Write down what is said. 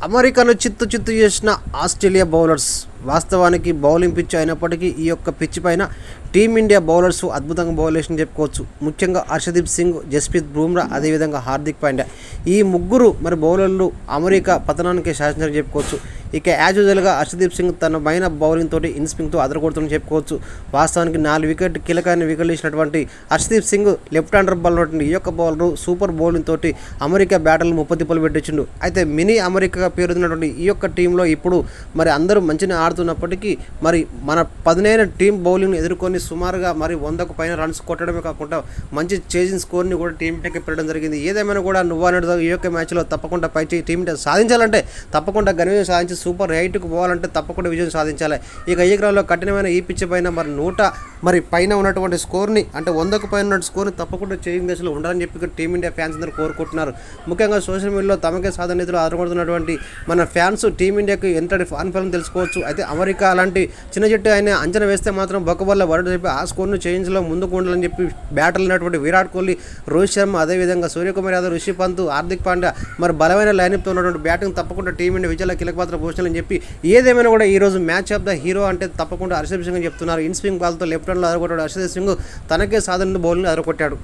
అమెరికాను చిత్తు చిత్తు చేసిన ఆస్ట్రేలియా బౌలర్స్ వాస్తవానికి బౌలింగ్ పిచ్ అయినప్పటికీ ఈ యొక్క పిచ్ పైన టీమిండియా బౌలర్స్ అద్భుతంగా బౌల్ వేసిన చెప్పుకోవచ్చు. ముఖ్యంగా హర్షదీప్ సింగ్ జస్ప్రీత్ బూమ్రా అదేవిధంగా హార్దిక్ పాండ్యా. ఈ ముగ్గురు మరి బౌలర్లు అమెరికా పతనానికి శాసించారని చెప్పుకోవచ్చు. ఇక యాజ్ యూజువల్గా హర్షదీప్ సింగ్ తన పైన బౌలింగ్ తోటి ఇన్స్పింగ్తో అదరగొడుతుందని చెప్పుకోవచ్చు. వాస్తవానికి నాలుగు వికెట్ కీలకమైన వికెట్లు ఇచ్చినటువంటి Harshdeep Singh left hander ball ఈ యొక్క బౌలర్ సూపర్ బౌలింగ్ తోటి అమెరికా బ్యాటర్లు ముప్పై తిప్పలు పెట్టించిండు. అయితే మినీ అమెరికా పేరున్నటువంటి ఈ యొక్క టీంలో ఇప్పుడు మరి అందరూ మంచిగా ఆడుతున్నప్పటికీ మరి మన పదునైన టీం బౌలింగ్ ఎదుర్కొని సుమారుగా మరి వందకు పైన రన్స్ కొట్టడమే కాకుండా మంచి చేజింగ్ స్కోర్ని కూడా టీం ఇండియాకి పెట్టడం జరిగింది. ఏదేమైనా కూడా నువ్వు అనేది ఈ యొక్క మ్యాచ్లో తప్పకుండా పై చేయి టీం ఇండియా సాధించాలంటే తప్పకుండా ఘన విజయం సాధించి సూపర్ ఎయిట్కు పోవాలంటే తప్పకుండా విజయం సాధించాలి. ఇక ఈ గ్రహంలో కఠినమైన ఈ పిచ్చి పైన మరి నూట మరి పైన ఉన్నటువంటి స్కోర్ని అంటే వందకు పైన ఉన్న స్కోర్ని తప్పకుండా చేయింగ్ దశలో ఉండాలని చెప్పి టీమిండియా ఫ్యాన్స్ అందరూ కోరుకుంటున్నారు. ముఖ్యంగా సోషల్ మీడియాలో తమకే సాధన నిధులు ఆధారపడుతున్నటువంటి మన ఫ్యాన్స్ టీమిండియాకి ఎంతటి ఫాన్ ఫలం తెలుసుకోవచ్చు? అయితే అమెరికా అలాంటి చిన్న జట్టు ఆయన అంచనా వేస్తే మాత్రం బొక్కబల్ల వరడు చెప్పి ఆ స్కోర్ను చేయించలో ముందుకు ఉండాలని చెప్పి బ్యాటర్లు ఉన్నటువంటి విరాట్ కోహ్లీ రోహిత్ శర్మ అదేవిధంగా సూర్యకుమార్ యాదవ్ రిషి పంత్ హార్దిక్ పాండ్యా మరి బలమైన లైనప్తో ఉన్నటువంటి బ్యాటింగ్ తప్పకుండా టీమిండియా విజయాల కీలక పాత్ర పోషించాలని చెప్పి ఏదేమైనా కూడా ఈ రోజు మ్యాచ్ ఆఫ్ ద హీరో అంటే తప్పకుండా హర్షదీప్ సింగ్ అని చెప్తున్నారు. ఇన్ స్వింగ్ బాల్తో లెఫ్ట్ హ్యాండ్లో అదరగొట్టాడు హర్షదీప్ సింగ్. తనకే సాధన బౌలింగ్ అదరగొట్టాడు